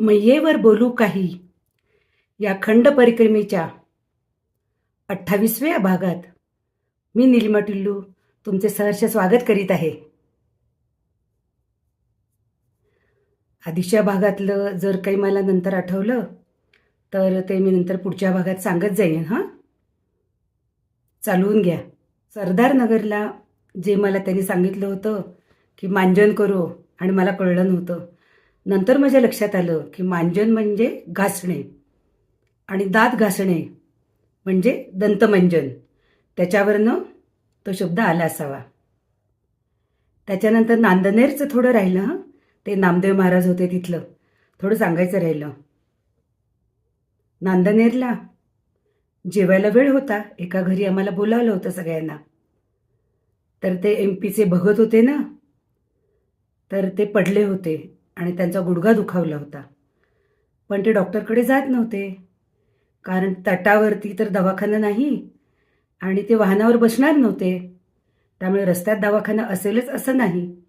मैयेवर बोलू काही. या खंड परिक्रमेच्या अठ्ठावीसव्या भागात मी निलिमा टिल्लू तुमचे सहर्ष स्वागत करीत आहे. आधीच्या भागातलं जर काही मला नंतर आठवलं तर ते मी नंतर पुढच्या भागात सांगत जाईन हां? चालवून घ्या. सरदार नगरला जे मला त्यांनी सांगितलं होतं की मांजन करो आणि मला कळलं नव्हतं. नंतर माझ्या लक्षात आलं की मांजन म्हणजे घासणे आणि दात घासणे म्हणजे दंतमंजन. त्याच्यावरनं तो शब्द आला असावा. त्याच्यानंतर नांदनेरचं थोडं राहिलं हं. ते नामदेव महाराज होते तिथलं. थोडं सांगायचं राहिलं. नांदनेरला जेवायला वेळ होता. एका घरी आम्हाला बोलावलं होतं सगळ्यांना. तर ते एम पीचे भगत होते ना? तर ते पडले होते. आणि त्यांचा गुडघा दुखावला होता. पण ते डॉक्टरकडे जात नव्हते. कारण तटावरती तर दवाखाना नाही आणि ते वाहनावर बसणार नव्हते. त्यामुळे रस्त्यात दवाखाना असेलच असं नाही.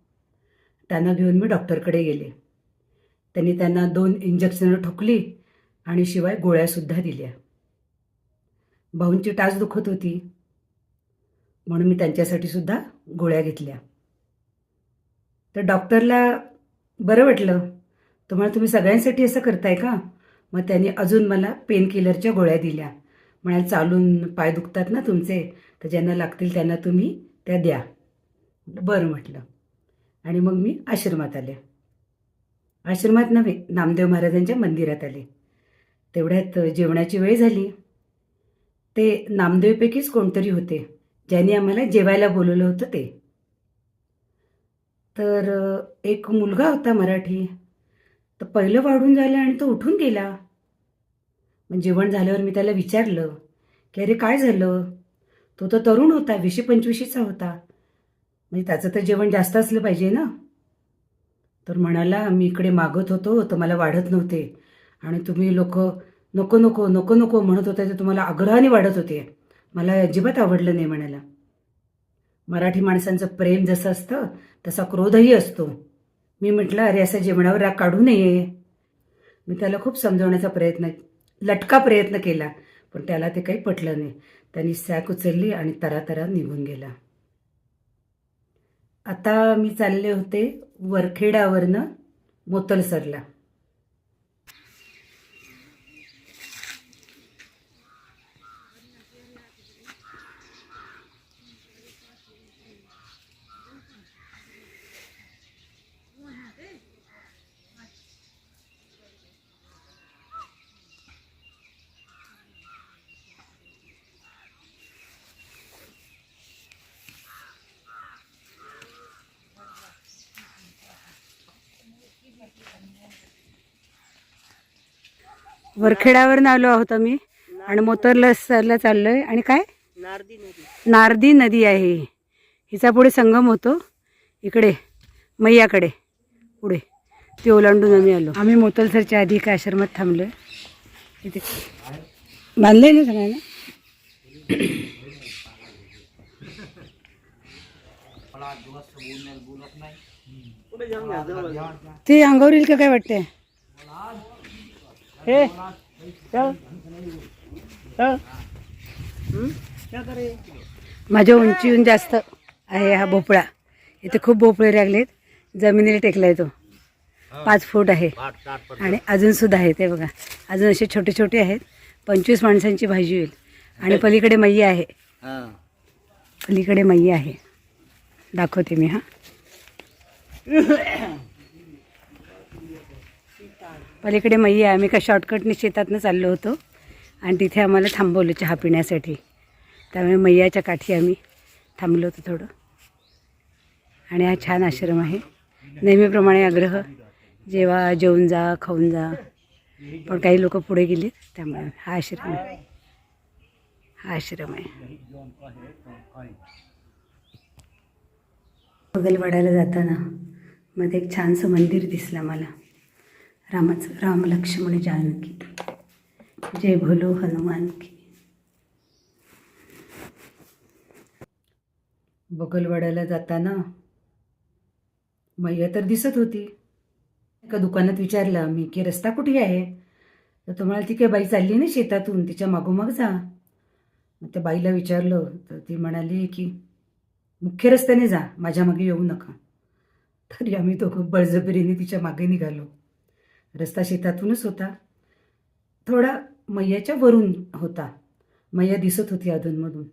त्यांना घेऊन मी डॉक्टरकडे गेले. त्यांनी त्यांना दोन इंजेक्शनं ठोकली आणि शिवाय गोळ्यासुद्धा दिल्या. भाऊंची टाच दुखत होती. म्हणून मी त्यांच्यासाठी सुद्धा गोळ्या घेतल्या. तर डॉक्टरला बरं वाटलं. तुम्हाला तुम्ही सगळ्यांसाठी असं करताय का? मग त्यांनी अजून मला पेन किलरच्या गोळ्या दिल्या. म्हणाल चालून पाय दुखतात ना तुमचे तर ज्यांना लागतील त्यांना तुम्ही त्या द्या. बरं म्हटलं आणि मग मी आश्रमात आले. आश्रमात नव्हे नामदेव महाराजांच्या मंदिरात आले. तेवढ्यात जेवणाची वेळ झाली. ते नामदेवपैकीच कोणतरी होते ज्यांनी आम्हाला जेवायला बोलवलं होतं ते. तर एक मुलगा होता मराठी. तर पहिलं वाढून झालं आणि तो उठून गेला. मग जेवण झाल्यावर मी त्याला विचारलं की अरे काय झालं? तो तर तरुण होता वीसशे पंचवीशीचा होता. म्हणजे त्याचं तर जेवण जास्त असलं पाहिजे ना? तर म्हणाला मी इकडे मागत होतो तर मला वाढत नव्हते. आणि तुम्ही लोक नको नको नको नको म्हणत होते तर तुम्हाला आग्रहाने वाढत होते. मला अजिबात आवडलं नाही म्हणाला. मराठी माणसांचं प्रेम जसं असतं तसा क्रोधही असतो. मी म्हटलं अरे असं जेवणावर राग काढू नये. मी त्याला खूप समजवण्याचा प्रयत्न लटका प्रयत्न केला पण त्याला ते काही पटलं नाही. त्यांनी सॅक उचलली आणि तरातरा निघून गेला. आता मी चालले होते वरखेडावरनं मोतलसरला. वरखेडावरनं आलो आहोत आम्ही. आणि मोतरलसरला चाललोय. आणि काय? नारदी नदी. नारदी नदी आहे. हिचा पुढे संगम होतो. इकडे मैयाकडे. पुढे. ती ओलांडून आम्ही आलो. आम्ही मोतलसरच्या आधी एका आश्रमात थांबलोय. इथे बांधलंय ना सगळ्यांना? ते अंगावर येईल का काय वाटतंय? हे चल. चल. क्या करे? माझ्या उंचीहून जास्त आहे हा भोपळा. इथे खूप भोपळे लागलेत. जमिनीला टेकलाय तो. पाच फूट आहे. आणि अजून सुद्धा आहे ते बघा. अजून असे छोटे छोटे आहेत. पंचवीस माणसांची भाजी होईल. आणि पलीकडे मैया आहे. पलीकडे मैया आहे. दाखवते मी हा. पलीकडे मैया आहे. आम्ही का शॉर्टकटने शेतातनं चाललो होतो. आणि तिथे आम्हाला थांबवलं चहा पिण्यासाठी. त्यामुळे मैयाच्या काठी आम्ही थांबलो होतो थोडं. आणि हा छान आश्रम आहे. नेहमीप्रमाणे आग्रह जेव्हा जेवून जा खाऊन जा. पण काही लोक पुढे गेले त्यामुळे हा आश्रम आहे. हा आश्रम आहे. बगलवाड्याला जाताना मध्ये एक छानसं मंदिर दिसलं मला. रामाचं राम लक्ष्मण जानकी। जय भोलो हनुमान की। बगलवाड्याला जाताना मैया तर दिसत होती. एका दुकानात विचारलं मी की रस्ता कुठे आहे? तर तो ती काय बाई चालली ना शेतातून तिच्या मागोमाग जा. मग त्या बाईला विचारलं तर ती म्हणाली की मुख्य रस्त्याने जा माझ्या मागे येऊ नका. तरी आम्ही दोघं बळजबरीने तिच्यामागे निघालो. रस्ता शेतातूनच होता. थोडा मैयाच्या वरून होता. मैया दिसत होती अधूनमधून.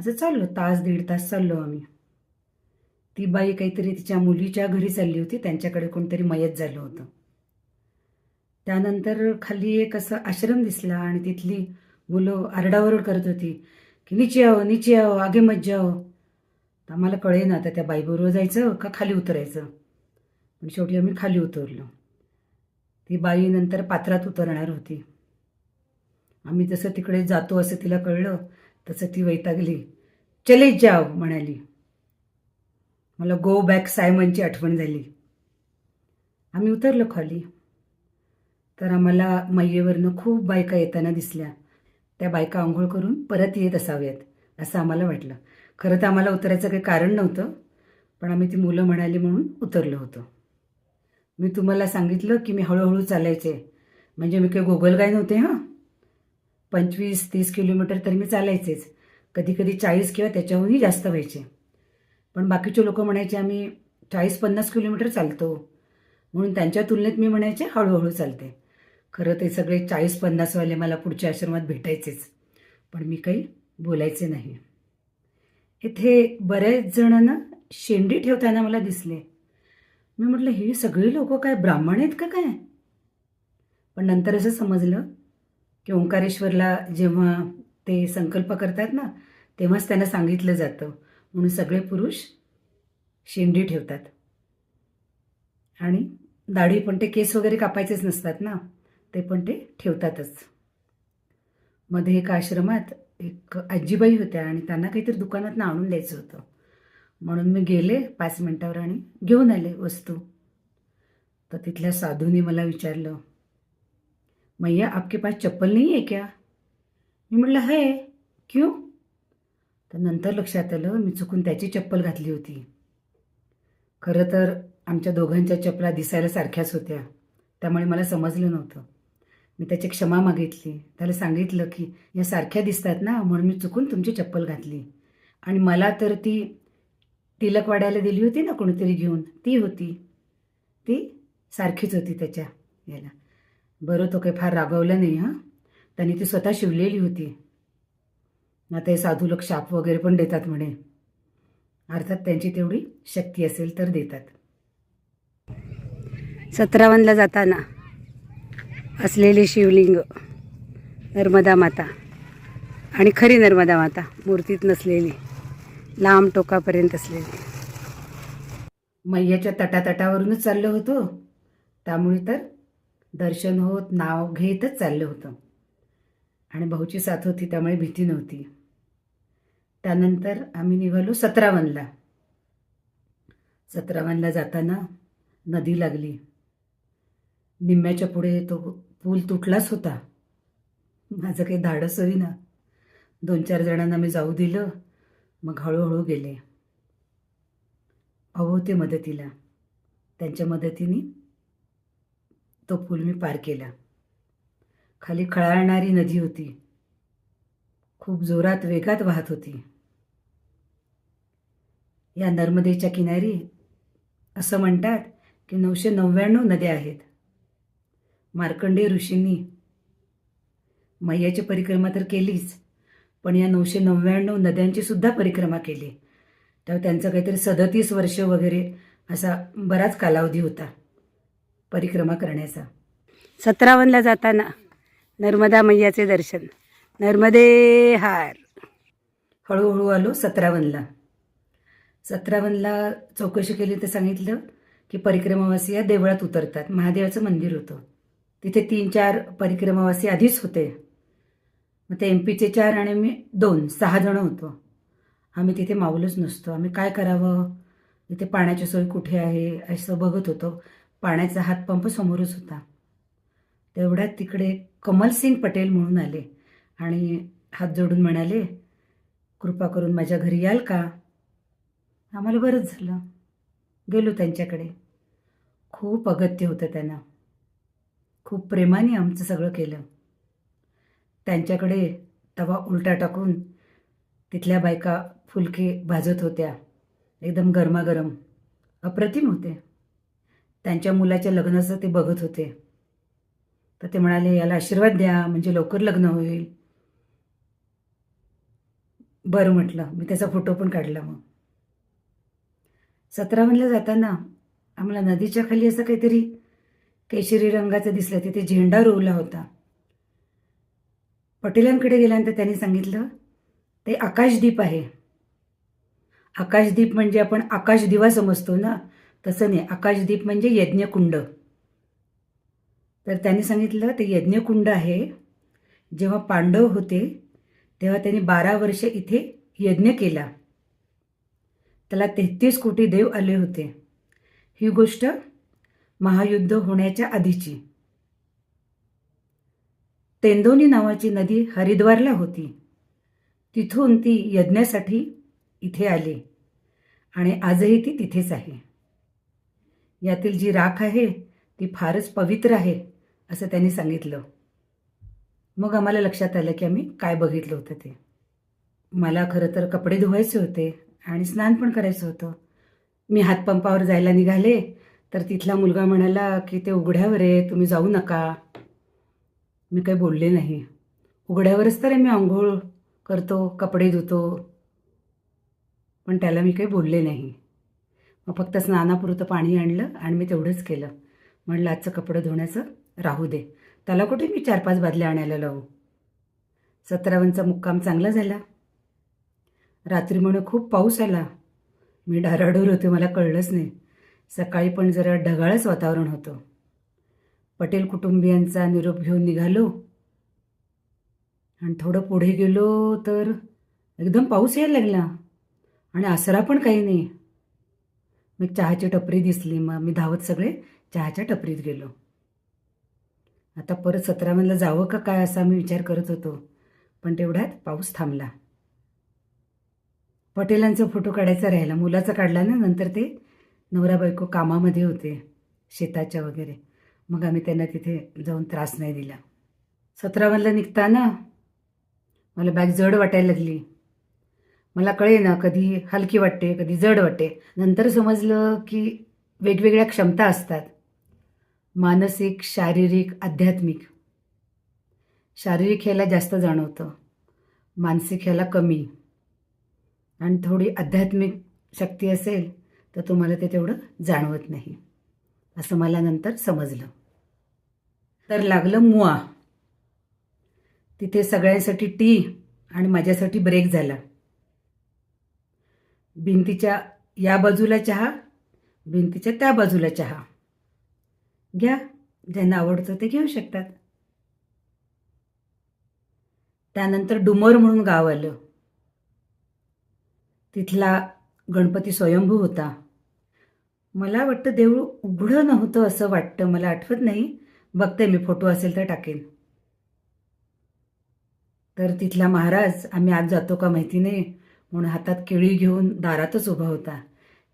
असं चाललो तास दीड तास चाललो आम्ही. ती बाई काहीतरी तिच्या मुलीच्या घरी चालली होती त्यांच्याकडे कोणतरी मयत झालं होतं. त्यानंतर खाली एक असं आश्रम दिसला आणि तिथली मुलं आरडाओरड करत होती की निचे आहो निचे आहो आगे मत जाओ. तर आम्हाला कळे ना आता त्या बाईबरोबर जायचं का खाली उतरायचं. पण शेवटी आम्ही खाली उतरलो. ती बाई नंतर पात्रात उतरणार होती. आम्ही जसं तिकडे जातो असं तिला कळलं तसं ती वैतागली. चले जाव म्हणाली. मला गो बॅक सायमनची आठवण झाली. आम्ही उतरलो खाली. तर आम्हाला मैयेवरनं खूप बायका येताना दिसल्या. त्या बायका आंघोळ करून परत येत असाव्यात असं आम्हाला वाटलं. खरं तर आम्हाला उतरायचं काही कारण नव्हतं पण आम्ही ती मुलं म्हणाली म्हणून उतरलो होतो. मी तुम्हाला सांगितलं की मी हळूहळू चालायचे. म्हणजे मी काही गोगलगाय नव्हते हां. पंचवीस तीस किलोमीटर तर मी चालायचेच. कधी कधी चाळीस किंवा त्याच्याहूनही जास्त व्हायचे. पण बाकीचे लोक म्हणायचे आम्ही चाळीस पन्नास किलोमीटर चालतो. म्हणून त्यांच्या तुलनेत मी म्हणायचे हळूहळू चालते. खरं ते सगळे चाळीस पन्नासवाले मला पुढच्या आश्रमात भेटायचेच. पण मी काही बोलायचे नाही. इथे बरेच जणांना शेंडी ठेवताना मला दिसले. मी म्हटलं हे सगळे लोक काय ब्राह्मण आहेत का काय? पण नंतर असं समजलं की ओंकारेश्वरला जेव्हा ते संकल्प करतात ना तेव्हाच त्यांना सांगितलं जातं. म्हणून सगळे पुरुष शेंडी ठेवतात. आणि दाढी पण ते केस वगैरे कापायचेच नसतात ना ते पण ते ठेवतातच. मध्ये एका आश्रमात एक आजीबाई होत्या आणि त्यांना काहीतरी दुकानात आणून द्यायचं होतं. म्हणून मी गेले पाच मिनटावर आणि घेऊन आले वस्तू. तर तिथल्या साधूने मला विचारलं मैया आपके पास चप्पल नाही आहे क्या? मी म्हटलं है. क्यू? तर नंतर लक्षात आलं मी चुकून त्याची चप्पल घातली होती. खरं तर आमच्या दोघांच्या चपला दिसायला सारख्याच होत्या त्यामुळे मला समजलं नव्हतं. मी त्याची क्षमा मागितली. त्याला सांगितलं की या सारख्या दिसतात ना म्हणून मी चुकून तुमची चप्पल घातली. आणि मला तर ती तिलक वाढायला दिली होती ना कोणीतरी घेऊन. ती होती. ती सारखीच होती त्याच्या याला. बरं तो काही फार रागवला नाही हां. त्यांनी ती स्वतः शिवलेली होती. आता हे साधू लोक शाप वगैरे पण देतात म्हणे. अर्थात त्यांची तेवढी शक्ती असेल तर देतात. सतरावनला जाताना असलेले शिवलिंग नर्मदा माता आणि खरी नर्मदा माता मूर्तीत नसलेली. लांब टोकापर्यंत असलेली. मैयाच्या तटातटावरूनच चाललो होतो. त्यामुळे तर दर्शन होत नाव घेतच चाललं होतं. आणि भाऊची साथ होती त्यामुळे भीती नव्हती. त्यानंतर आम्ही निघालो सतरावनला. सतरावनला जाताना नदी लागली. निम्म्याच्या पुढे तो पूल तुटलाच होता. माझं काही धाडस होईना. दोन चार जणांना मी जाऊ दिलं. मग हळूहळू गेले. अहो ते मदतीला. त्यांच्या मदतीने तो पूल मी पार केला. खाली खळाळणारी नदी होती. खूप जोरात वेगात वाहत होती. या नर्मदेच्या किनारी असं म्हणतात की नऊशे नव्याण्णव नद्या आहेत. मार्कंडेय ऋषींनी मैयाची परिक्रमा तर केलीच. पण या नऊशे नव्याण्णव नद्यांची सुद्धा परिक्रमा केली. तेव्हा त्यांचं काहीतरी सदतीस वर्ष वगैरे असा बराच कालावधी होता परिक्रमा करण्याचा. सतरावनला जाताना नर्मदा मैयाचे दर्शन. नर्मदे हार. हळूहळू आलो सतरावनला सतरावनला चौकशी केली तर सांगितलं की परिक्रमावासी या देवळात उतरतात. महादेवाचं मंदिर होतं. तिथे तीन चार परिक्रमावासी आधीच होते. मग ते एम पीचे चार आणि मी दोन सहा जणं होतो. आम्ही तिथे माऊलच नसतो. आम्ही काय करावं? तिथे पाण्याची सोय कुठे आहे? असं बघत होतो. पाण्याचा हातपंप समोरच होता. तेवढ्यात तिकडे कमलसिंग पटेल म्हणून आले आणि हात जोडून म्हणाले कृपा करून माझ्या घरी याल का? आम्हाला बरंच झालं. गेलो त्यांच्याकडे. खूप अगत्य होतं त्यांना. खूप प्रेमाने आमचं सगळं केलं. त्यांच्याकडे तवा उलटा टाकून तिथल्या बायका फुलके भाजत होत्या. एकदम गरमागरम. अप्रतिम होते. त्यांच्या मुलाच्या लग्नाचं ते बघत होते. तर ते म्हणाले याला आशीर्वाद द्या म्हणजे लवकर लग्न होईल. बरं म्हटलं. मी त्याचा फोटो पण काढला मग. सतरावनला जाताना आम्हाला नदीच्या खाली असं काहीतरी केशरी रंगाचं दिसलं. तिथे झेंडा रोवला होता. पटेलांकडे गेल्यानंतर त्यांनी सांगितलं ते आकाशदीप आहे. आकाशदीप म्हणजे आपण आकाशदिवा समजतो ना? तसं नाही. आकाशदीप म्हणजे यज्ञकुंड. तर त्यांनी सांगितलं ते यज्ञकुंड आहे. जेव्हा पांडव होते तेव्हा त्यांनी बारा वर्ष इथे यज्ञ केला. त्याला तेहतीस कोटी देव आले होते. ही गोष्ट महायुद्ध होण्याच्या आधीची. तेंदोनी नावाची नदी हरिद्वारला होती. तिथून ती यज्ञासाठी इथे आली आणि आजही ती तिथेच आहे. यातील जी राख आहे ती फारच पवित्र आहे असं त्यांनी सांगितलं. मग आम्हाला लक्षात आलं की आम्ही काय बघितलं होतं ते. मला खरं तर कपडे धुवायचे होते आणि स्नान पण करायचं होतं. मी हातपंपावर जायला निघाले तर तिथला मुलगा म्हणाला की ते उघड्यावर आहे तुम्ही जाऊ नका. मी काही बोलले नाही. उघड्यावरच तर मी आंघोळ करतो कपडे धुतो. पण त्याला मी काही बोलले नाही. मग फक्त स्नानापुरतं पाणी आणलं आणि मी तेवढंच केलं. म्हणलं आजचं कपडं धुण्याचं राहू दे. त्याला कुठे मी चार पाच बादल्या आणायला लावू? सतरावनचा मुक्काम चांगला झाला. रात्री म्हणून खूप पाऊस आला. मी डराडोर होते मला कळलंच नाही. सकाळी पण जरा ढगाळच वातावरण होतं. पटेल कुटुंबियांचा निरोप घेऊन निघालो. आणि थोडं पुढे गेलो तर एकदम पाऊस यायला लागला. आणि आसरा पण काही नाही. मग चहाची टपरी दिसली. मग मी धावत सगळे चहाच्या टपरीत गेलो. आता परत सतरामधला जावं का काय असा मी विचार करत होतो. पण तेवढ्यात पाऊस थांबला. पटेलांचा फोटो काढायचा राहिला. मुलाचा काढला ना. नंतर ते नवरा बायको कामामध्ये होते. शेताच्या वगैरे. मग आम्ही त्यांना तिथे जाऊन त्रास नाही दिला. सतरावनला निघताना मला बॅग जड वाटायला लागली. मला कळे ना कधी हलकी वाटते कधी जड वाटते. नंतर समजलं की वेगवेगळ्या क्षमता असतात. मानसिक शारीरिक आध्यात्मिक. शारीरिक ह्याला जास्त जाणवतं. मानसिक ह्याला कमी. आणि थोडी आध्यात्मिक शक्ती असेल तर तुम्हाला ते तेवढं जाणवत नाही. असं मला नंतर समजलं. तर लागलं मुआ. तिथे सगळ्यांसाठी टी आणि माझ्यासाठी ब्रेक झाला. भिंतीच्या या बाजूला चहा भिंतीच्या त्या बाजूला चहा. घ्या ज्यांना आवडतं ते घेऊ शकतात. त्यानंतर डुमर म्हणून गाव आलं. तिथला गणपती स्वयंभू होता. मला वाटतं देऊळ उघडं नव्हतं असं वाटतं. मला आठवत नाही. बघते मी फोटो असेल तर टाकेन. तर तिथला महाराज आम्ही आज जातो का माहिती नाही म्हणून हातात केळी घेऊन दारातच उभा होता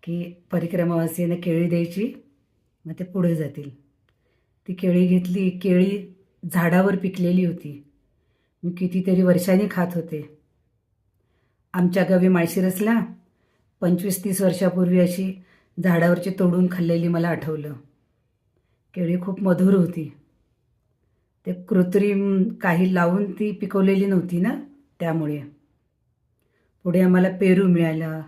की परिक्रमावासीनं केळी द्यायची मग ते पुढे जातील. ती केळी घेतली केळी झाडावर पिकलेली होती. मी कितीतरी वर्षांनी खात होते. आमच्या गावी माळशिरसला पंचवीस तीस वर्षापूर्वी अशी झाडावरची तोडून खाल्लेली मला आठवलं. केळी खूप मधुर होती. ते कृत्रिम काही लावून ती पिकवलेली नव्हती ना त्यामुळे. पुढे आम्हाला पेरू मिळाला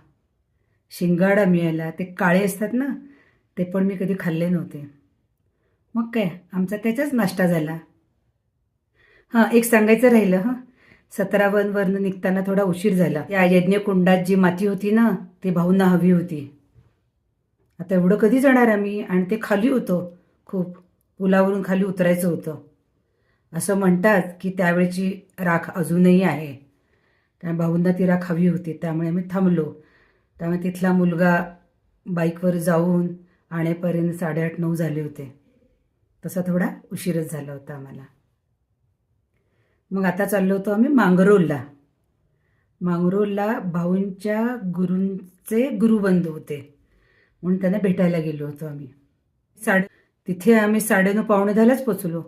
शिंगाडा मिळाला ते काळे असतात ना ते पण मी कधी खाल्ले नव्हते. मग काय आमचा त्याचाच नाश्ता झाला. हां एक सांगायचं राहिलं हां. सतरावनवरनं निघताना थोडा उशीर झाला. या यज्ञकुंडात जी माती होती ना ती भाऊंना हवी होती. आता एवढं कधी जाणार आम्ही? आणि ते खाली होतं. खूप पुलावरून खाली उतरायचं होतं. असं म्हणतात की त्यावेळची राख अजूनही आहे. कारण भाऊंना ती राख हवी होती त्यामुळे आम्ही थांबलो. त्यामुळे तिथला मुलगा बाईकवर जाऊन आणेपर्यंत साडेआठ नऊ झाले होते. तसा थोडा उशीरच झाला होता आम्हाला. मग आता चाललो होतो आम्ही मांगरोलला. मांगरोलला भाऊंच्या गुरूंचे गुरुबंधू होते. म्हणून त्यांना भेटायला गेलो होतो आम्ही. साडे तिथे आम्ही साडेनऊ पावणे दहालाच पोचलो.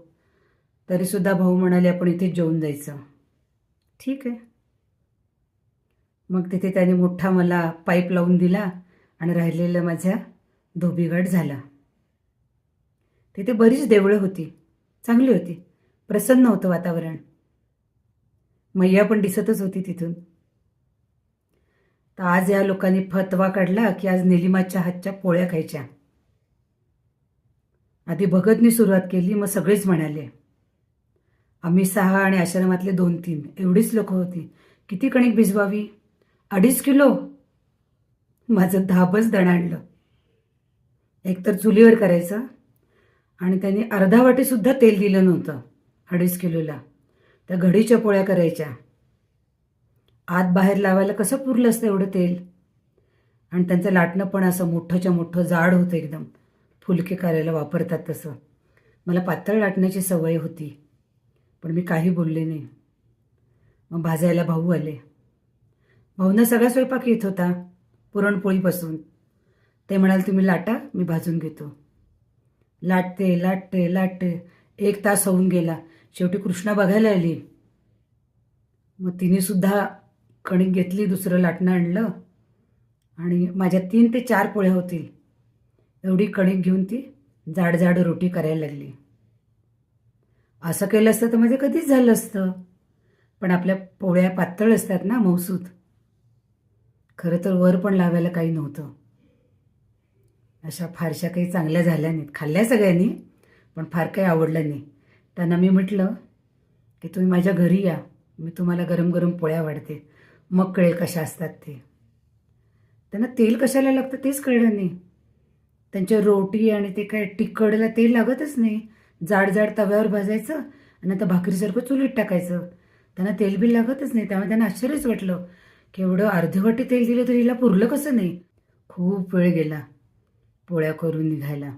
तरीसुद्धा भाऊ म्हणाले आपण इथे जेवून जायचं. ठीक आहे. मग तिथे त्याने मोठा मला पाईप लावून दिला आणि राहिलेलं माझ्या धोबीघाट झाला. तिथे बरीच देवळं होती चांगली होती प्रसन्न होतं वातावरण. मैया पण दिसतच होती तिथून. तर आज या लोकांनी फतवा काढला की आज निलिमाच्या हातच्या पोळ्या खायच्या. आधी भगतनी सुरुवात केली मग सगळेच म्हणाले. आम्ही सहा आणि आश्रमातले दोन तीन एवढीच लोक होती. किती कणिक भिजवावी? अडीच किलो? माझं धाबच दणाणलं एकतर चुलीवर करायचं आणि त्यांनी अर्धा वाटीसुद्धा तेल दिलं नव्हतं अडीच किलोला. त्या घडीच्या पोळ्या करायच्या. आत बाहेर लावायला कसं पुरलं असतं एवढं तेल? आणि त्यांचं लाटणं पण असं मोठंच्या मोठं जाड होतं एकदम. फुलके करायला वापरतात तसं. मला पातळ लाटण्याची सवय होती पण मी काही बोलले नाही. मग भाजायला भाऊ आले. भाऊनं सगळा स्वयंपाक येत होता पुरणपोळीपासून. ते म्हणाले तुम्ही लाटा मी भाजून घेतो. लाटते लाटते लाटते. एक तास होऊन गेला. शेवटी कृष्णा बघायला आली. मग तिने सुद्धा कणिक घेतली दुसरं लाटणं आणलं. आणि माझ्या तीन ते चार पोळ्या होतील. एवढी कणिक घेऊन ती जाड जाड रोटी करायला लागली. असं केलं असतं तर म्हणजे कधीच झालं असतं. पण आपल्या पोळ्या पातळ असतात ना मौसूत खरं तर वर पण लावायला काही नव्हतं. अशा फारशा काही चांगल्या झाल्या नाहीत. खाल्ल्या सगळ्यांनी पण फार काही आवडलं नाही. त्यांना मी म्हटलं की तुम्ही माझ्या घरी या. मी तुम्हाला गरम गरम पोळ्या वाढते. मग कळेल कशा असतात ते. त्यांना तेल कशाला लागतं तेच कळलं नाही. त्यांच्या रोटी आणि ते काय तिखडला तेल लागतच नाही. जाड जाड तव्यावर भाजायचं आणि आता भाकरीसारखं चुलीत टाकायचं. त्यांना तेल बी लागतच नाही त्यामुळे त्यांना आश्चर्यच वाटलं. की एवढं अर्धवटी तेल दिलं तरी हिला पुरलं कसं नाही? खूप वेळ गेला पोळ्या करून निघायला.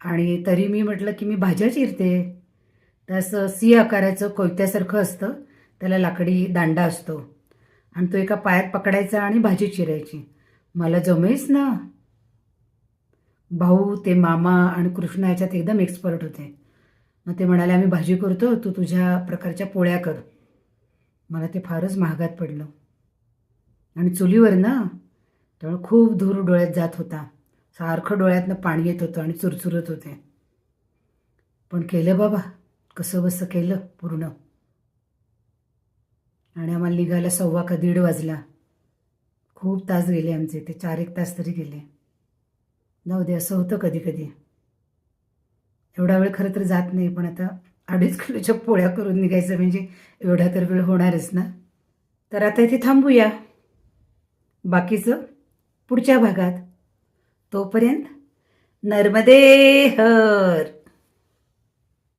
आणि तरी मी म्हटलं की मी भाज्या चिरते. तसं सी आकाराचं कोयत्यासारखं असतं त्याला लाकडी दांडा असतो. आणि तो एका पायात पकडायचा आणि भाजी चिरायची. मला जमेच ना. भाऊ ते मामा आणि कृष्णा याच्यात एकदम एक्सपर्ट होते. मग ते म्हणाले आम्ही भाजी करतो तू तुझ्या प्रकारच्या पोळ्या कर. मला ते फारच महागात पडलं. आणि चुलीवर ना त्यामुळे खूप धूर डोळ्यात जात होता. सारखं डोळ्यातनं पाणी येत होतं आणि चुरचुरत होते. पण केलं बाबा कसं बसं केलं पूर्ण. आणि आम्हाला निघायला सव्वा का दीड वाजला. खूप तास गेले आमचे ते चार एक तास तरी गेले. जाऊ दे असं होतं कधी कधी एवढा वेळ खरं तर जात नाही पण आता अडीच किलोच्या पोळ्या करून निघायचं म्हणजे एवढा तर वेळ होणारच ना. तर आता इथे थांबूया. बाकीचं पुढच्या भागात. तोपर्यंत नर्मदे हर!